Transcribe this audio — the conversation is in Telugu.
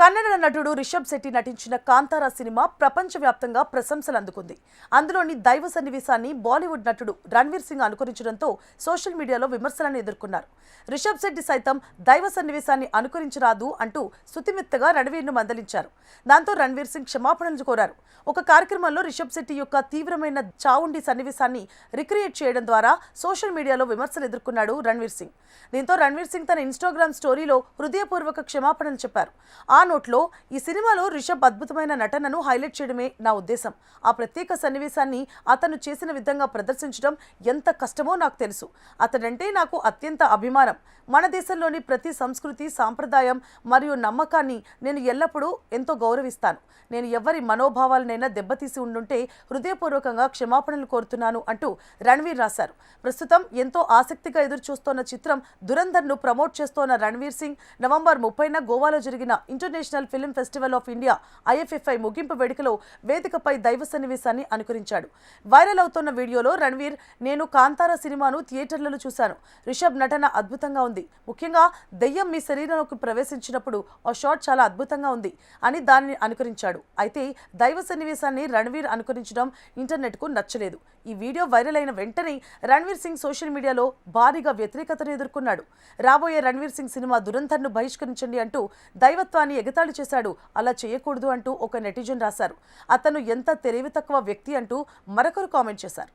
కన్నడ నటుడు రిషబ్ శెట్టి నటించిన కాంతారా సినిమా ప్రపంచవ్యాప్తంగా ప్రశంసలు అందుకుంది. అందులోని దైవ సన్నివేశాన్ని బాలీవుడ్ నటుడు రణ్వీర్ సింగ్ అనుకరించడంతో సోషల్ మీడియాలో విమర్శలను ఎదుర్కొన్నారు. రిషబ్ శెట్టి సైతం దైవ సన్నివేశాన్ని అనుకరించరాదు అంటూ శుతిమెత్తగా రణవీర్ను మందలించారు. దాంతో రణ్వీర్ సింగ్ క్షమాపణలు కోరారు. ఒక కార్యక్రమంలో రిషబ్ శెట్టి యొక్క తీవ్రమైన చావుండి సన్నివేశాన్ని రిక్రియేట్ చేయడం ద్వారా సోషల్ మీడియాలో విమర్శలు ఎదుర్కొన్నాడు రణ్వీర్ సింగ్. దీంతో రణ్వీర్ సింగ్ తన ఇన్స్టాగ్రామ్ స్టోరీలో హృదయపూర్వక క్షమాపణలు చెప్పారు. ఆ నోట్లో ఈ సినిమాలో రిషబ్ అద్భుతమైన నటనను హైలైట్ చేయడమే నా ఉద్దేశం. ఆ ప్రత్యేక సన్నివేశాన్ని అతను చేసిన విధంగా ప్రదర్శించడం ఎంత కష్టమో నాకు తెలుసు. అతడంటే నాకు అత్యంత అభిమానం. మన దేశంలోని ప్రతి సంస్కృతి సాంప్రదాయం మరియు నమ్మకాన్ని నేను ఎల్లప్పుడూ ఎంతో గౌరవిస్తాను. నేను ఎవరి మనోభావాలనైనా దెబ్బతీసి ఉండుంటే హృదయపూర్వకంగా క్షమాపణలు కోరుతున్నాను అంటూ రణ్వీర్ రాశారు. ప్రస్తుతం ఎంతో ఆసక్తిగా ఎదురు చూస్తోన్న చిత్రం దురంధర్ను ప్రమోట్ చేస్తోన్న రణ్వీర్ సింగ్ నవంబర్ ముప్పైన గోవాలో జరిగిన International Film Festival of India IFFI ముగింపు వేడుకలో వేదికపై దైవ సన్నివేశాన్ని అనుకరించాడు. వైరల్ అవుతున్న వీడియోలో రణ్వీర్ నేను కాంతారా సినిమాను థియేటర్లలో చూశాను. రిషబ్ నటన అద్భుతంగా ఉంది. ముఖ్యంగా దెయ్యం మీ శరీరంలోకి ప్రవేశించినప్పుడు ఆ షాట్ చాలా అద్భుతంగా ఉంది అని దానిని అనుకరించాడు. అయితే దైవ సన్నివేశాన్ని రణ్వీర్ అనుకరించడం ఇంటర్నెట్కు నచ్చలేదు. ఈ వీడియో వైరల్ అయిన వెంటనే రణ్వీర్ సింగ్ సోషల్ మీడియాలో భారీగా వ్యతిరేకతను ఎదుర్కొన్నాడు. రాబోయే రణ్వీర్ సింగ్ సినిమా దురంధర్ను బహిష్కరించండి అంటూ దైవత్వాన్ని ఎగతాళి చేశాడు. అలా చేయకూడదు అంటూ ఒక నెటిజన్ రాశారు. అతను ఎంత తెలివి తక్కువ వ్యక్తి అంటూ మరొకరు కామెంట్ చేశారు.